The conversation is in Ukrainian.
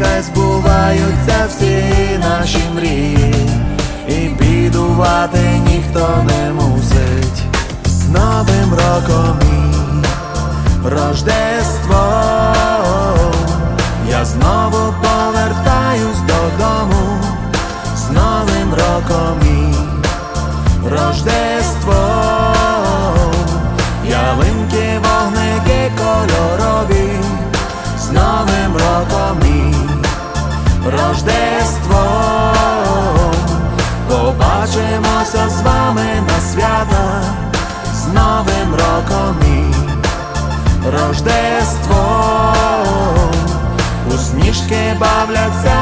Нехай збуваються всі наші мрії, і бідувати ніхто не мусить. З Новим роком і Рождество, я знову повертаюсь додому, з Новим роком і Рождество, ялинки, вогники кольорові, з Новим роком і Рождество, побачимося з вами на свята, з Новим роком і Рождество, усмішки бавляться.